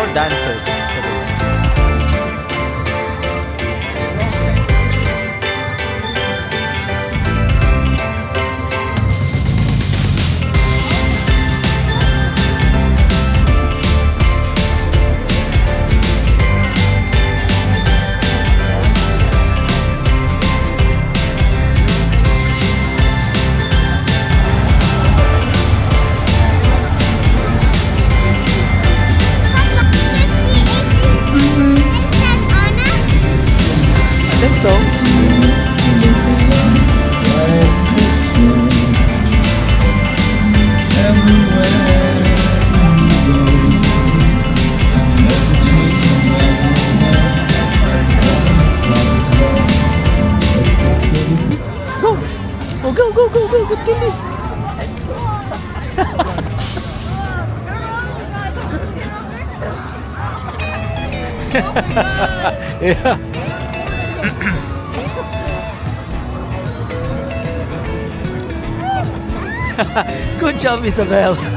four dancers. Yeah. Good job, Isabel. Papa,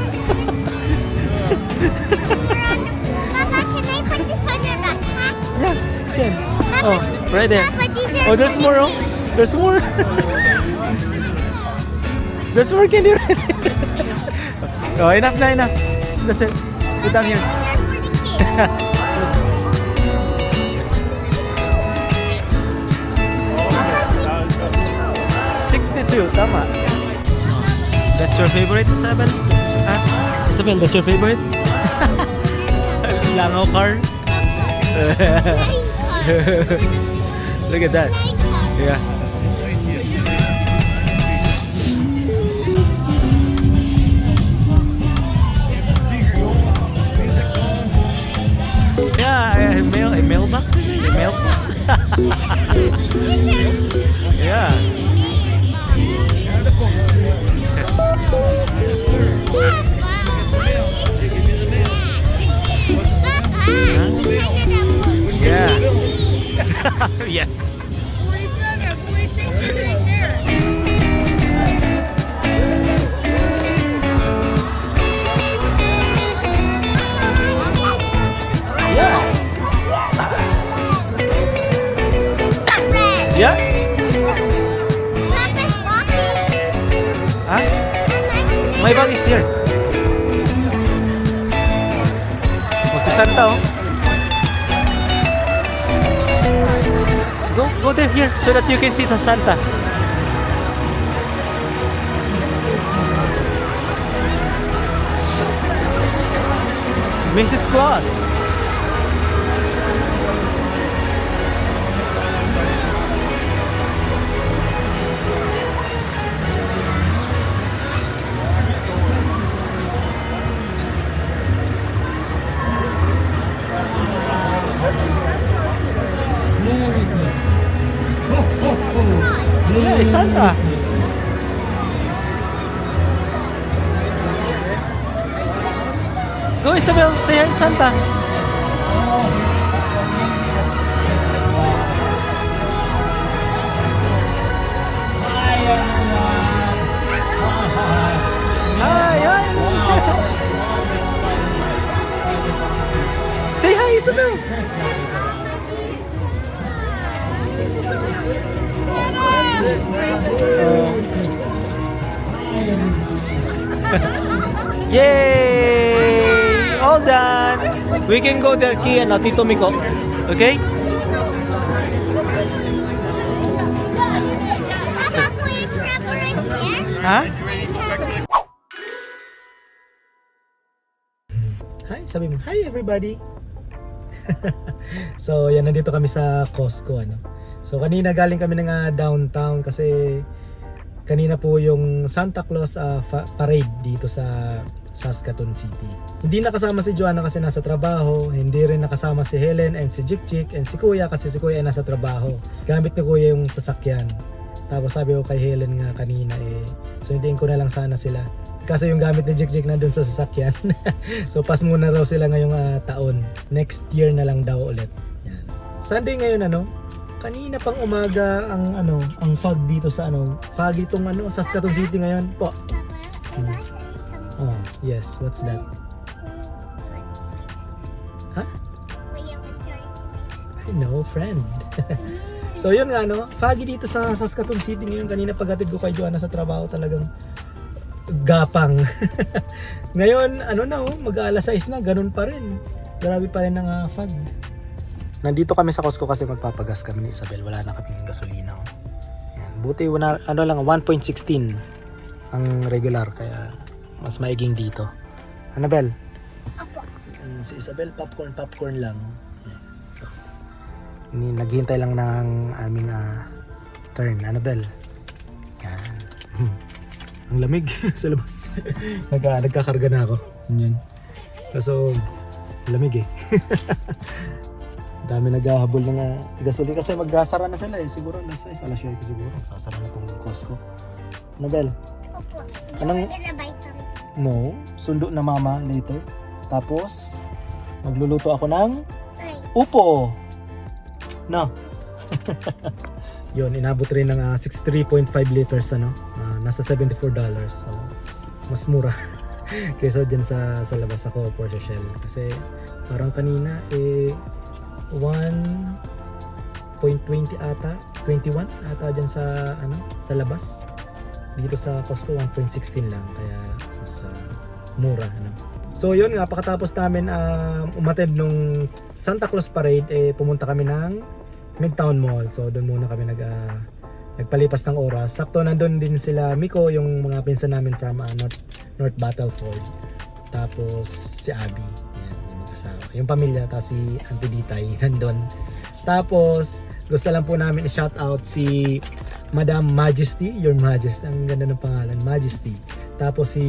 can I put this on your backpack? Yeah, can. Papa, Oh, right there. Papa, Oh, there's more. Oh. There's more. there's more candy right there. oh, enough na, enough. That's it. Sit down here. 62, tama. That's your favorite, Isabel? Ah, Isabel, that's your favorite? Langaw car? 62. Look at that. Yeah. Yeah, mail, mailbox? Mailbox? Yeah. Huh? My bag is here. Oh, si Santa oh. Go, go there here so that you can see the Santa. Mrs. Claus. We can go there, Kian, na Tito Miko. Okay? Ha? Hi, sabi mo, hi everybody. so, yan nandito kami sa Costco ano. So, kanina galing kami ng ah, downtown kasi kanina po yung Santa Claus fa- parade dito sa Saskatoon City. Hindi nakasama si Joanna kasi nasa trabaho, hindi rin nakasama si Helen and si Jikjik and si Kuya kasi si Kuya ay nasa trabaho. Gamit ni Kuya yung sasakyan. Tapos sabi ko kay Helen nga kanina eh, so hindiin ko na lang sana sila. Kasi yung gamit ni Jikjik na dun sa sasakyan. so pas muna raw sila ngayong ah, taon. Next year na lang daw ulit. Yan. Sunday ngayon ano, kanina pang umaga ang ano, ang fog dito sa ano, fog itong ano, Saskatoon City ngayon po. Oh, yes, what's that? Huh? No friend. so yun nga no, foggy dito sa Saskatoon City ngayon. Kanina paghatid ko kay Joanna sa trabaho talagang gapang. ngayon, ano na oh, mag-alas 6 na, ganun pa rin. Grabe pa rin ang ah, fog. Nandito kami sa Costco kasi magpapagas kami ni Isabel. Wala na kaming gasolina. Oh. Yan. Buti wala, ano lang, 1.16 ang regular. Kaya mas maiging dito. Annabel, Opo. yan, si Isabel popcorn popcorn lang. Yan. So, ini naghihintay lang ng aming ah, turn. Annabel. Yan. ang lamig sa labas. Nagka, nagkakarga na ako. Yan. Kaso, lamig eh. Dami naghahabol ng uh, gasolina kasi magsasara na sila eh. Siguro nasa is alas 7 siguro. Sasara na tong Costco. Annabel, Opo. Anong- You wanna buy something? no. Sundo na mama later. Tapos, magluluto ako ng Ay, upo. No. Yun, inabot rin ng ah, 63.5 liters ano. Ah, nasa 74 dollars. So, mas mura kaysa dyan sa sa labas ako Porsche Shell kasi parang kanina eh 1.20 ata 21 ata dyan sa ano sa labas dito sa Costco 1.16 lang kaya mas ah, mura ano So yun nga, pagkatapos namin um, umatid nung Santa Claus Parade, eh, pumunta kami ng Midtown Mall. So doon muna kami nag, ah, nagpalipas ng oras. Sakto nandun din sila Miko, yung mga pinsan namin from ah, North, North Battleford. Tapos si Abby, yan, yung mag-asawa. Yung pamilya, tapos si Auntie Ditay nandun. Tapos gusto lang po namin i-shout out si Madam Majesty, Your Majesty, ang ganda ng pangalan, Majesty. Tapos si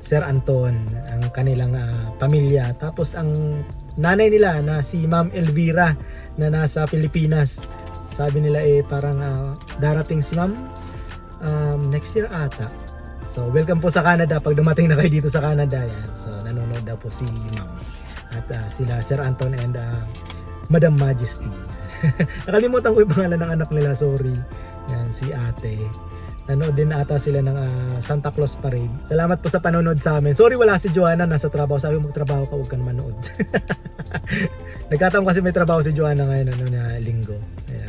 Sir Anton, ang kanilang ah, pamilya. Tapos ang nanay nila na si Ma'am Elvira na nasa Pilipinas. Sabi nila eh parang ah, darating si Ma'am um, next year ata. So welcome po sa Canada pag dumating na kayo dito sa Canada yan. So nanonood daw po si Ma'am at ah, sila Sir Anton and ah, Madam Majesty. Nakalimutan ko yung pangalan ng anak nila, sorry. Yan, si ate. Nanood din ata sila ng ah, Santa Claus Parade. Salamat po sa panonood sa amin. Sorry wala si Joanna, nasa trabaho. Sabi magtrabaho ka, huwag ka na manood. Nagkataon kasi may trabaho si Joanna ngayon ano, na linggo. Kaya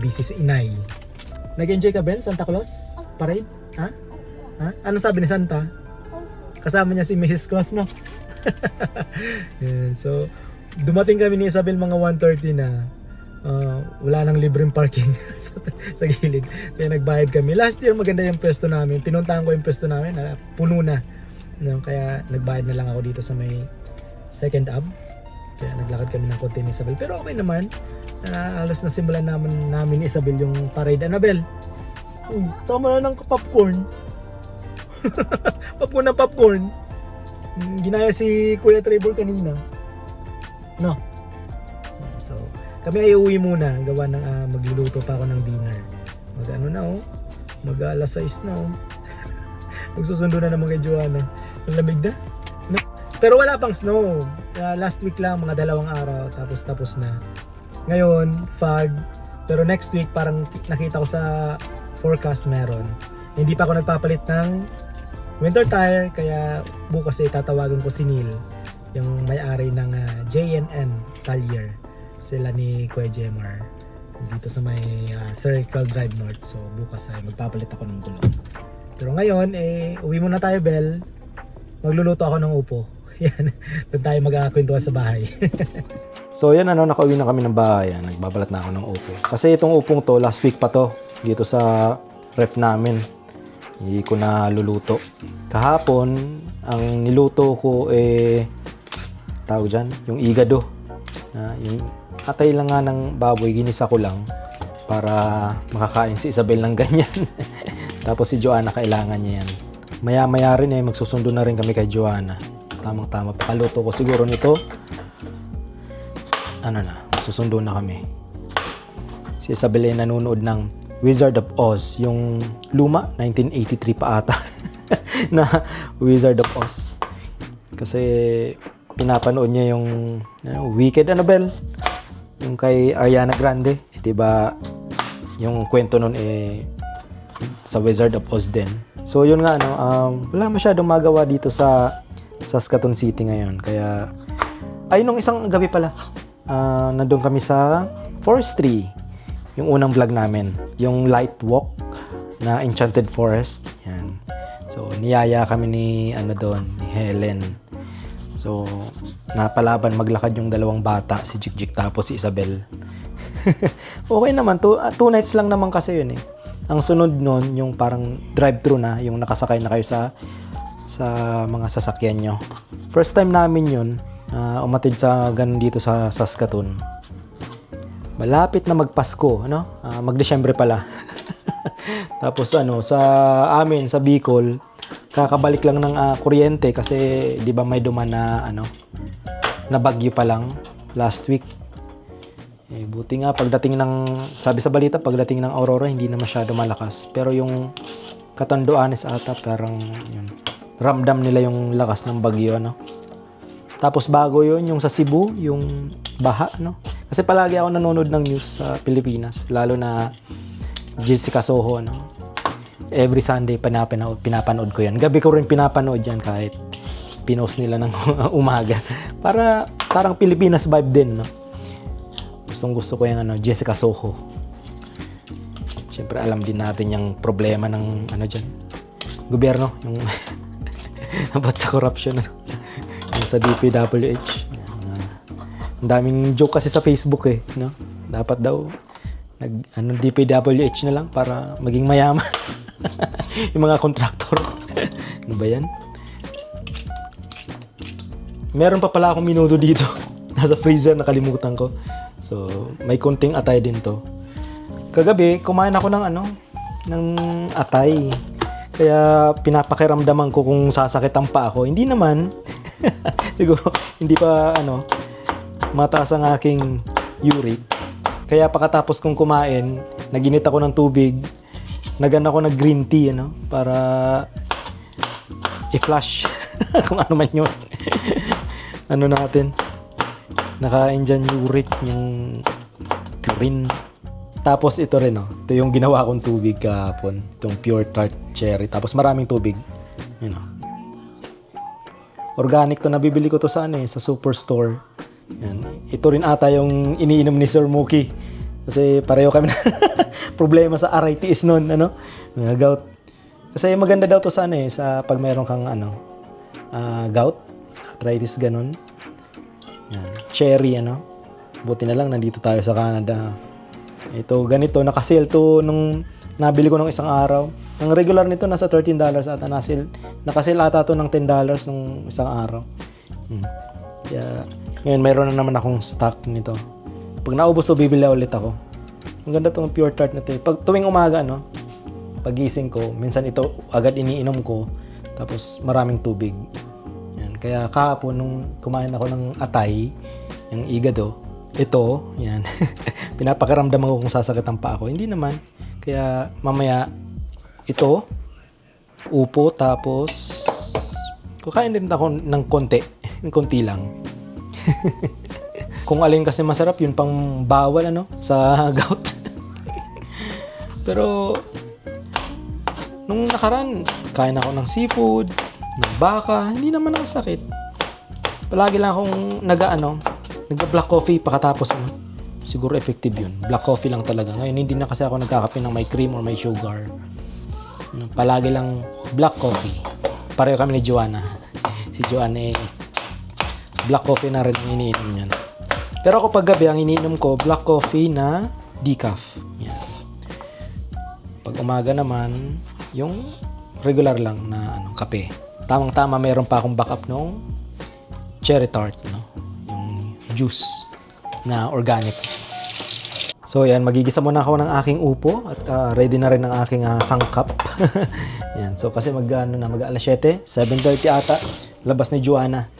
busy si inay. Nag-enjoy ka, Ben? Santa Claus Parade? Ha? Ha? Ano sabi ni Santa? Kasama niya si Mrs. Claus, no? Yan, so, dumating kami ni Isabel mga 1.30 na ah, wala nang libreng parking sa, sa gilid. Kaya nagbayad kami. Last year maganda yung pwesto namin. Pinuntahan ko yung pwesto namin. ah, puno na. No, kaya nagbayad na lang ako dito sa may second ab. Kaya naglakad kami ng konti ni Isabel. Pero okay naman. na halos na simulan naman namin ni Isabel yung parade. Annabel, uy, tama na ng popcorn. popcorn na popcorn. Mm, Ginaya si Kuya Trevor kanina. No. So, kami ay uwi muna. Gawa ng ah, magluluto pa ako ng dinner. Mag ano na oh. Mag alas 6 na oh. Magsusundo na naman kay Joanna. Ang lamig na. No? Pero wala pang snow. Ah, last week lang, mga dalawang araw. Tapos tapos na. Ngayon, fog. Pero next week, parang nakita ko sa forecast meron. Hindi pa ako nagpapalit ng winter tire. Kaya bukas ay tatawagan ko si Neil. Yung may-ari ng ah, JNN Collier. Sila ni Kuya Jemar. Dito sa may ah, Circle Drive North. So bukas ay magpapalit ako ng gulong. Pero ngayon, eh, uwi muna tayo, Bel. Magluluto ako ng upo. Yan. Doon tayo magkakwentuhan sa bahay. so, yan ano, nakauwi na kami ng bahay. Yan, nagbabalat na ako ng upo. Kasi itong upong to, last week pa to. Dito sa ref namin. Hindi ko na luluto. Kahapon, ang niluto ko eh, tawag dyan, yung igado. Na, yung atay lang nga ng baboy, ginisa ko lang para makakain si Isabel ng ganyan. Tapos si Joanna kailangan niya yan. Maya-maya rin eh, magsusundo na rin kami kay Joanna. Tamang-tama. Pakaluto ko siguro nito. Ano na, magsusundo na kami. Si Isabel ay nanonood ng Wizard of Oz. Yung luma, 1983 pa ata. na Wizard of Oz. Kasi pinapanood niya yung ano, Wicked Annabelle. Yung kay Ariana Grande. Eh, diba, yung kwento nun eh sa Wizard of Oz din. So yun nga ano, um, wala masyadong magawa dito sa Saskatoon City ngayon. Kaya ay nung isang gabi pala, ah, nandun kami sa forestry. Yung unang vlog namin. Yung light walk na Enchanted Forest. Yan. So, niyaya kami ni, ano doon, ni Helen. So, napalaban maglakad yung dalawang bata, si Jikjik tapos si Isabel. okay naman, two, ah, two nights lang naman kasi yun eh. Ang sunod nun, yung parang drive-thru na, yung nakasakay na kayo sa sa mga sasakyan nyo. First time namin yun, na umatid sa ganun dito sa Saskatoon. Malapit na magpasko, ano? Ah, Mag-Desyembre pala. Tapos ano, sa amin, sa Bicol, kakabalik lang ng ah, kuryente kasi 'di ba may duman na ano, na bagyo pa lang last week. Eh, buti nga pagdating ng sabi sa balita pagdating ng Aurora hindi na masyado malakas pero yung Katanduanes ata parang yun ramdam nila yung lakas ng bagyo ano. Tapos bago yun, yung sa Cebu, yung baha, no? Kasi palagi ako nanonood ng news sa Pilipinas, lalo na Jessica Soho, no? Every Sunday, pinapanood, pinapanood ko yan. Gabi ko rin pinapanood yan kahit pinost nila ng umaga. Para, parang Pilipinas vibe din, no? Gustong gusto ko yung ano, Jessica Soho. Siyempre, alam din natin yung problema ng ano dyan, gobyerno, yung about sa corruption, yung sa DPWH. Ang daming joke kasi sa Facebook eh, no? Dapat daw nag ano DPWH na lang para maging mayaman. yung mga kontraktor. ano ba 'yan? Meron pa pala akong minuto dito. Nasa freezer nakalimutan ko. So, may konting atay din to. Kagabi, kumain ako ng ano, ng atay. Kaya pinapakiramdaman ko kung sasakit ang pa ako. Hindi naman. Siguro, hindi pa ano, mataas ang aking uric. Kaya pagkatapos kong kumain, naginit ako ng tubig, nagan ako ng green tea, ano, para i-flush kung ano man yun. ano natin, nakain dyan uric, yung urine. Tapos ito rin, oh. ito yung ginawa kong tubig kahapon, itong pure tart cherry. Tapos maraming tubig. Yun, oh. Organic to, nabibili ko to sa ano eh, sa superstore. Yan. Ito rin ata yung iniinom ni Sir Mookie. Kasi pareho kami na problema sa arthritis noon, ano? Mga gout. Kasi maganda daw to sa ano eh, sa pag meron kang ano, ah, gout, arthritis ganun. Yan. Cherry, ano? Buti na lang, nandito tayo sa Canada. Ito, ganito, nakasale to nung nabili ko nung isang araw. Ang regular nito, nasa $13 ata. Nasil, nakasale ata to ng $10 nung isang araw. Hmm. Kaya, ngayon mayroon na naman akong stock nito. Pag naubos to, bibili ulit ako. Ang ganda tong pure tart na to. eh. Pag tuwing umaga, no, pagising ko, minsan ito agad iniinom ko. Tapos maraming tubig. Yan. Kaya kahapon nung kumain ako ng atay, yung igado, ito, yan. Pinapakaramdaman ko kung sasakit ang paa ko. Hindi naman. Kaya mamaya, ito, upo, tapos kukain din ako ng konti. ng konti lang. kung alin kasi masarap, yun pang bawal ano, sa gout. Pero, nung nakaraan, kain ako ng seafood, ng baka, hindi naman nakasakit. Palagi lang akong nag-ano, nag-black coffee pakatapos ano. Siguro effective yun. Black coffee lang talaga. Ngayon, hindi na kasi ako nagkakape ng may cream or may sugar. Ano, Palagi lang black coffee. Pareho kami ni Joanna. si Joanna eh, black coffee na rin ang iniinom niyan. Pero ako pag gabi, ang iniinom ko, black coffee na decaf. Yan. Pag umaga naman, yung regular lang na ano, kape. Tamang-tama, meron pa akong backup nung cherry tart, no? Yung juice na organic. So yan, magigisa muna ako ng aking upo at ah, ready na rin ang aking ah, sangkap. yan, so kasi mag ano na mag alas 7, 7:30 ata labas ni Joanna.